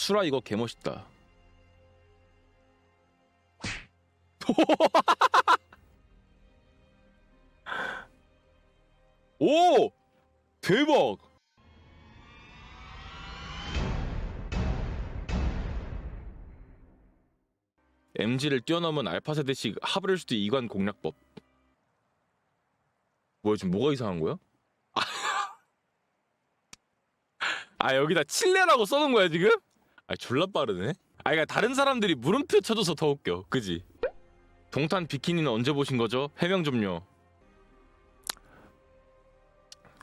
추라 이거 개멋있다. 오! 대박! MG를 뛰어넘은 알파 세대식 하브렐슈트 이관 공략법. 뭐야 지금 뭐가 이상한 거야? 아 여기다 칠레라고 써놓은 거야 지금? 아 졸라 빠르네. 아 그러니까 다른 사람들이 물음표 쳐줘서 더 웃겨. 그지? 동탄 비키니는 언제 보신 거죠? 해명 좀요.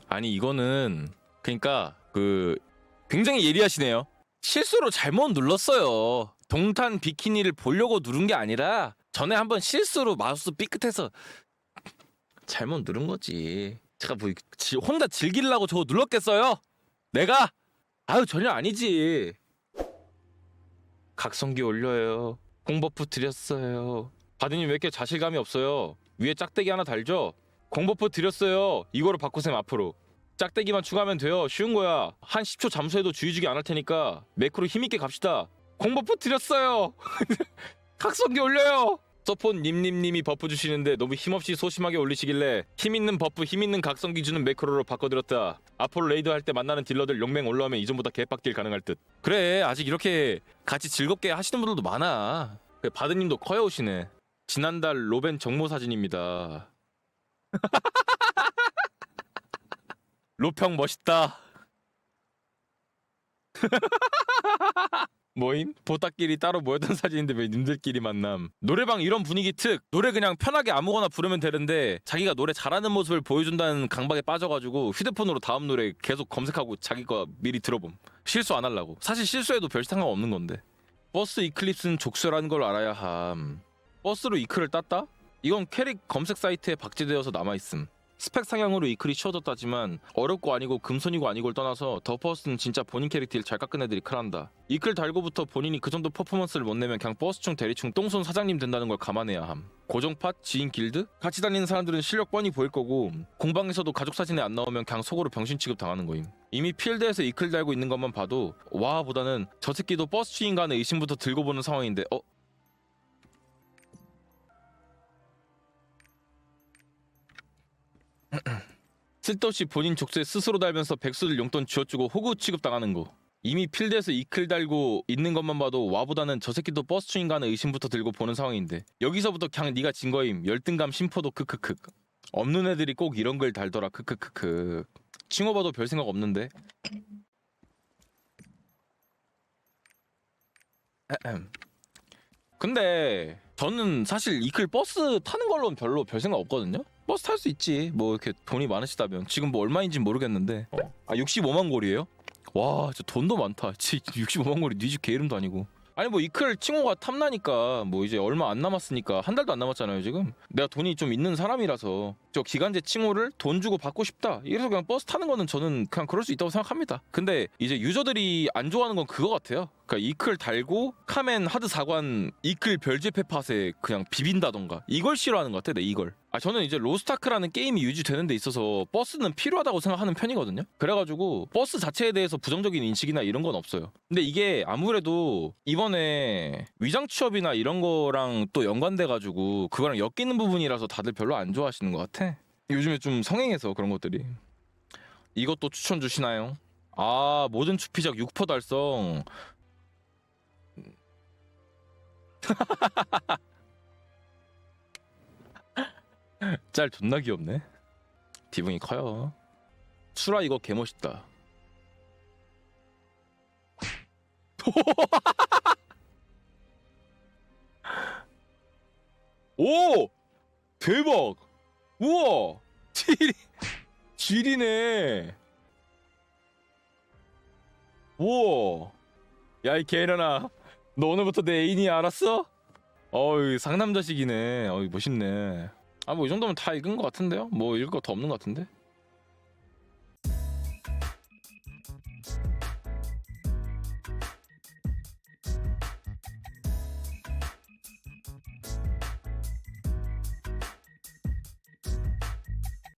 아니 이거는 그러니까 그 굉장히 예리하시네요. 실수로 잘못 눌렀어요. 동탄 비키니를 보려고 누른 게 아니라 전에 한번 실수로 마우스 삐끗해서 잘못 누른 거지. 제가 뭐 지- 혼자 즐기려고 저거 눌렀겠어요? 내가? 아유 전혀 아니지. 각성기 올려요. 공버프 드렸어요. 바드님 왜 이렇게 자신감이 없어요? 위에 짝대기 하나 달죠? 공버프 드렸어요. 이거로 바꾸셈 앞으로. 짝대기만 추가하면 돼요. 쉬운 거야. 한 10초 잠수해도 주의 주기 안 할 테니까 매크로 힘있게 갑시다. 공버프 드렸어요. 각성기 올려요. 서폰 님님님이 버프 주시는데 너무 힘없이 소심하게 올리시길래 힘있는 버프 힘있는 각성기 주는 매크로로 바꿔드렸다. 앞으로 레이드 할때 만나는 딜러들 용맹 올라오면 이전보다 개빡딜 가능할 듯. 그래 아직 이렇게 같이 즐겁게 하시는 분들도 많아. 그래, 바드님도 커요 오시네. 지난달 로벤 정모 사진입니다. 로평 멋있다. 뭐임? 보따끼리 따로 모였던 사진인데 왜 님들끼리 만남? 노래방 이런 분위기 특 노래 그냥 편하게 아무거나 부르면 되는데 자기가 노래 잘하는 모습을 보여준다는 강박에 빠져가지고 휴대폰으로 다음 노래 계속 검색하고 자기 거 미리 들어봄 실수 안 하려고 사실 실수해도 별 상관 없는 건데 버스 이클립스는 족쇄라는 걸 알아야 함 버스로 이클을 땄다? 이건 캐릭 검색 사이트에 박제되어서 남아있음 스펙 상향으로 이클이 쉬워졌다지만 어렵고 아니고 금손이고 아니고를 떠나서 더 버스는 진짜 본인 캐릭터를 잘 깎은 애들이 큰한다. 이클 달고부터 본인이 그 정도 퍼포먼스를 못 내면 그냥 버스충 대리충 똥손 사장님 된다는 걸 감안해야 함. 고정팟, 지인 길드? 같이 다니는 사람들은 실력 뻔히 보일 거고 공방에서도 가족 사진에 안 나오면 그냥 속으로 병신 취급 당하는 거임. 이미 필드에서 이클 달고 있는 것만 봐도 와 보다는 저 새끼도 버스 주인간의 의심부터 들고 보는 상황인데 어? 쓸데없이 본인 족쇄 스스로 달면서 백수들 용돈 쥐어주고 호구 취급당하는 거. 이미 필드에서 이클 달고 있는 것만 봐도 와보다는 저 새끼도 버스 주인간의 의심부터 들고 보는 상황인데 여기서부터 그냥 네가 진 거임 열등감 심포도 크크크 없는 애들이 꼭 이런 걸 달더라 크크크크 칭호 봐도 별 생각 없는데. 근데 저는 사실 이클 버스 타는 걸로는 별로 별 생각 없거든요. 버스 탈 수 있지. 뭐 이렇게 돈이 많으시다면 지금 뭐 얼마인지 모르겠는데. 어. 아 65만 골이에요? 와, 진짜 돈도 많다. 지 65만 골이 니집 개 이름도 아니고. 아니 뭐 이클 칭호가 탐나니까 뭐 이제 얼마 안 남았으니까 한 달도 안 남았잖아요 지금 내가 돈이 좀 있는 사람이라서 저 기간제 칭호를 돈 주고 받고 싶다 이래서 그냥 버스 타는 거는 저는 그냥 그럴 수 있다고 생각합니다 근데 이제 유저들이 안 좋아하는 건 그거 같아요 그러니까 이클 달고 카멘 하드 사관 이클 별제 페 팟에 그냥 비빈다던가. 이걸 싫어하는 것 같아 내 이걸. 아 저는 이제 로스타크라는 게임이 유지되는 데 있어서 버스는 필요하다고 생각하는 편이거든요. 그래가지고 버스 자체에 대해서 부정적인 인식이나 이런 건 없어요. 근데 이게 아무래도 이번에 위장 취업이나 이런 거랑 또 연관돼 가지고 그거랑 엮이는 부분이라서 다들 별로 안 좋아하시는 것 같아. 요즘에 좀 성행해서 그런 것들이. 이것도 추천 주시나요? 아 모든 추피작 6% 달성 짤 존나 귀엽네. 디붕이 커요. 수라 이거 개멋있다. 오! 대박! 우와! 쥐리 쥐리네. 우와! 야 이 개년아 너 오늘부터 내 애인이 알았어? 어이 상남자식이네 어이 멋있네 아 뭐 이 정도면 다 읽은 것 같은데요? 뭐 읽을 거 더 없는 것 같은데